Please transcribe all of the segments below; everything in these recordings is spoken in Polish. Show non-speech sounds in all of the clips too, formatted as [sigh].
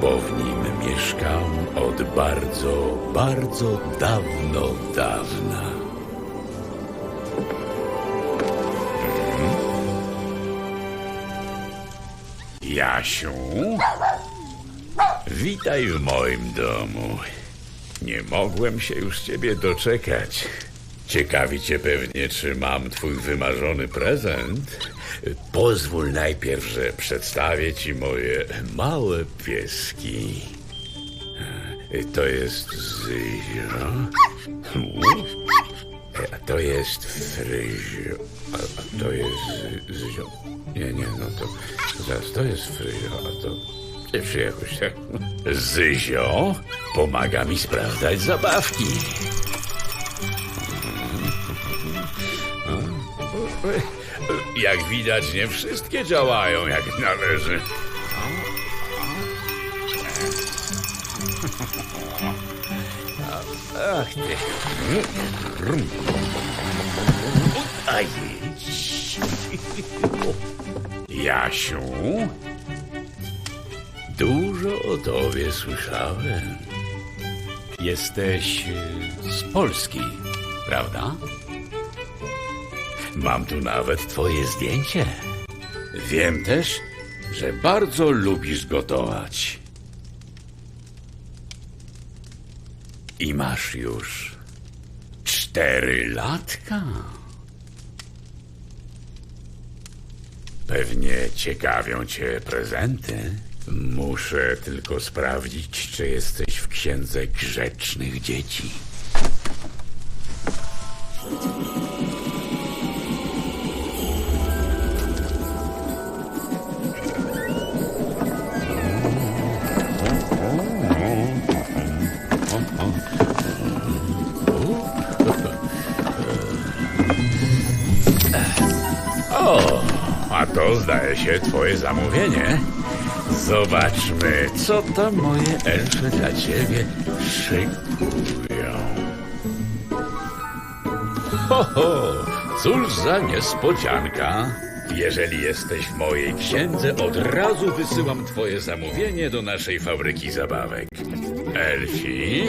bo w nim mieszkam od bardzo, bardzo dawno, dawna. Jasiu, witaj w moim domu. Nie mogłem się już ciebie doczekać. Ciekawi cię pewnie, czy mam twój wymarzony prezent. Pozwól najpierw, że przedstawię ci moje małe pieski. To jest Zyzio. A to jest Fryzio. A, to jest Zy- Zyzio. Nie, nie, no to zaraz to jest Fryzio, a to... Czy jakoś tak? Zyzio pomaga mi sprawdzać zabawki. Jak widać, nie wszystkie działają jak należy. Ach ty. Aj. Jasiu, dużo o tobie słyszałem. Jesteś z Polski, prawda? Mam tu nawet twoje zdjęcie. Wiem też, że bardzo lubisz gotować. I masz już cztery latka. Pewnie ciekawią cię prezenty. Muszę tylko sprawdzić, czy jesteś w księdze grzecznych dzieci. To zdaje się twoje zamówienie. Zobaczmy, co tam moje elfy dla ciebie szykują. Ho, ho, cóż za niespodzianka. Jeżeli jesteś w mojej księdze, od razu wysyłam twoje zamówienie do naszej fabryki zabawek. Elfi,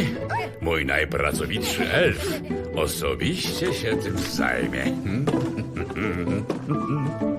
mój najpracowitszy elf, osobiście się tym zajmie. [laughs]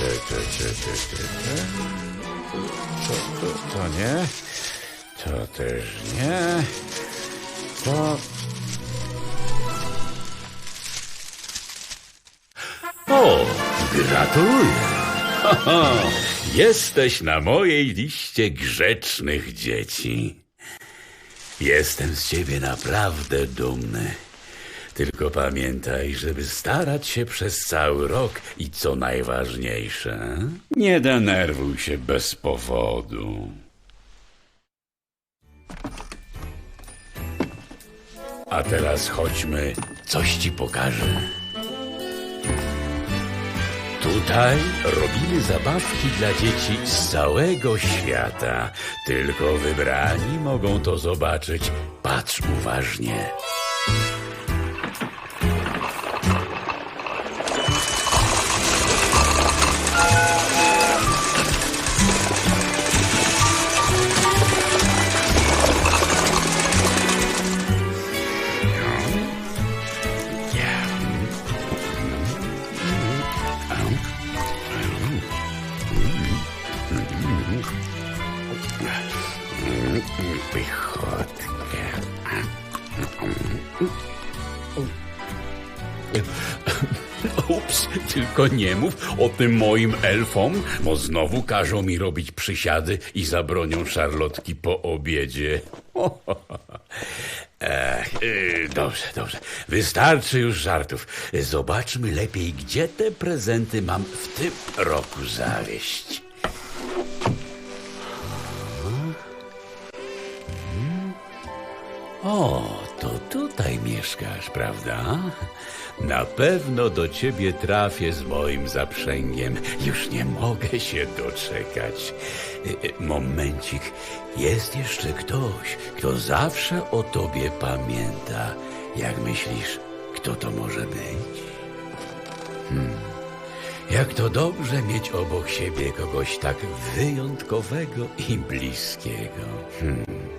Y, To, to, to, to, to, nie. To też nie. To... O, gratuluję. [laughs] Jesteś na mojej liście grzecznych dzieci. Jestem z ciebie naprawdę dumny. Tylko pamiętaj, żeby starać się przez cały rok i co najważniejsze, nie denerwuj się bez powodu. A teraz chodźmy, coś ci pokażę. Tutaj robimy zabawki dla dzieci z całego świata. Tylko wybrani mogą to zobaczyć. Patrz uważnie. Ups, tylko nie mów o tym moim elfom, bo znowu każą mi robić przysiady i zabronią szarlotki po obiedzie. [laughs] Ech, yy, dobrze, dobrze. Wystarczy już żartów. Zobaczmy lepiej, gdzie te prezenty mam w tym roku zawieść. O, to tutaj mieszkasz, prawda? Na pewno do ciebie trafię z moim zaprzęgiem. Już nie mogę się doczekać. Y, y, Momencik, jest jeszcze ktoś, kto zawsze o tobie pamięta. Jak myślisz, kto to może być? Hmm. Jak to dobrze mieć obok siebie kogoś tak wyjątkowego i bliskiego. Hmm.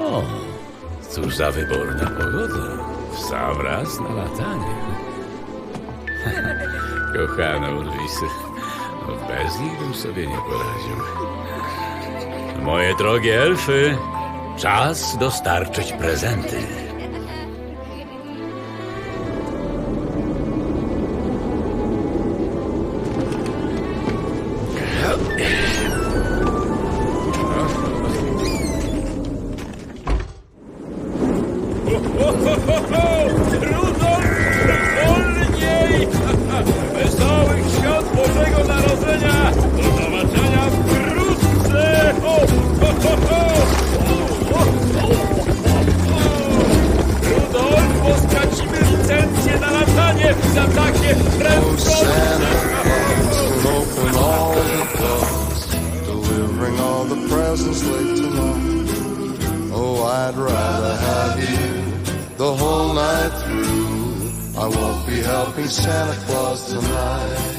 O, cóż za wyborna pogoda. W sam raz na latanie. [laughs] Kochane Urwisy, no bez nich bym sobie nie poradził. Moje drogie elfy, czas dostarczyć prezenty. Rudolf, the whole night through. I won't be helping Santa Claus tonight.